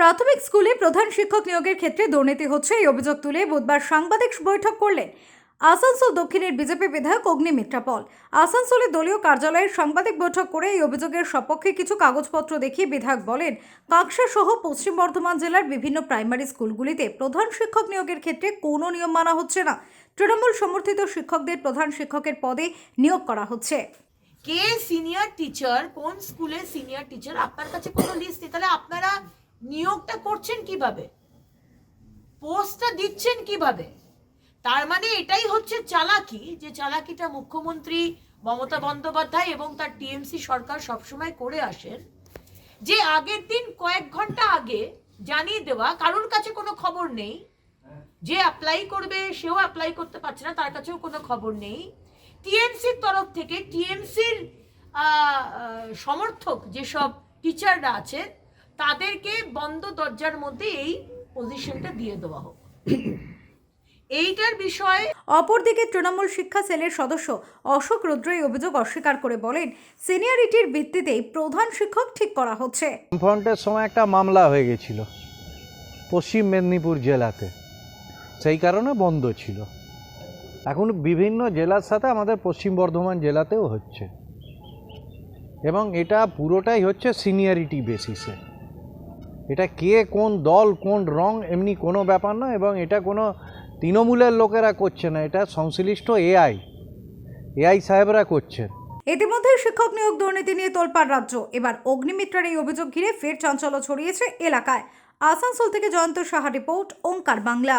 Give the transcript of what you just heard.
প্রাথমিক স্কুলে প্রধান শিক্ষক নিয়োগের ক্ষেত্রে দুর্নীতি হচ্ছে এই অভিযোগ তুলে বুধবার সাংবাদিক বৈঠক করলেন আসানসোল দক্ষিণের বিজেপি বিধায়ক অগ্নি মিত্রা পল আসানসোলে দলীয় কার্যালয়ের সাংবাদিক বৈঠক করে এই অভিযোগের সপক্ষে কিছু কাগজপত্র দেখিয়ে বিধায়ক বলেন, কাঁকসা সহ পশ্চিম বর্ধমান জেলার বিভিন্ন প্রাইমারি স্কুলগুলিতে প্রধান শিক্ষক নিয়োগের ক্ষেত্রে কোনো নিয়ম মানা হচ্ছে না। তৃণমূল সমর্থিত শিক্ষকদের প্রধান শিক্ষকের পদে নিয়োগ করা হচ্ছে। কে সিনিয়র টিচার কোন স্কুলের সিনিয়র টিচার আপনার কাছে কোনো লিস্ট নেই? তাহলে আপনারা নিয়োগটা করছেন কীভাবে? পোস্টটা দিচ্ছেন কীভাবে? তার মানে এটাই হচ্ছে চালাকি, যে চালাকিটা মুখ্যমন্ত্রী মমতা বন্দ্যোপাধ্যায় এবং তার টিএমসি সরকার সবসময় করে আসেন, যে আগের দিন কয়েক ঘণ্টা আগে জানিয়ে দেওয়া, কারোর কাছে কোনো খবর নেই, যে অ্যাপ্লাই করবে, সেও অ্যাপ্লাই করতে পারছে না, তার কাছেও কোনো খবর নেই। টিএমসির তরফ থেকে, টিএমসির সমর্থক যেসব টিচাররা আছে তাদেরকে বন্ধ দরজার মধ্যে এই পজিশনটা দিয়ে দেওয়া হোক। এইটার বিষয়ে অপরদিকে তৃণমূল শিক্ষা সেলের সদস্য অশোক রুদ্র এই অভিযোগ অস্বীকার করে বলেন সিনিয়রিটির ভিত্তিতেই প্রধান শিক্ষক ঠিক করা হচ্ছে। ফ্রন্টের সময় একটা মামলা হয়ে গেছিল পশ্চিম মেদিনীপুর জেলাতে। সেই কারণে বন্ধ ছিল। এখন বিভিন্ন জেলার সাথে আমাদের পশ্চিম বর্ধমান জেলাতেও হচ্ছে। এবং এটা পুরোটাই হচ্ছে সিনিয়রিটি বেসিসে এটা কে, কোন দল, কোন রং, এমনি কোনো ব্যাপার না এবং এটা কোনো তৃণমূলের লোকেরা করছে না, এটা সংশ্লিষ্ট এআই। এআই সাহেবরা করছেন ইতিমধ্যে শিক্ষক নিয়োগ দুর্নীতি নিয়ে তোলপাড় রাজ্য। এবার অগ্নিমিত্রার এই অভিযোগ ঘিরে ফের চাঞ্চল্য ছড়িয়েছে এলাকায়। আসানসোল থেকে জয়ন্ত সাহা রিপোর্ট, ওঙ্কার বাংলা।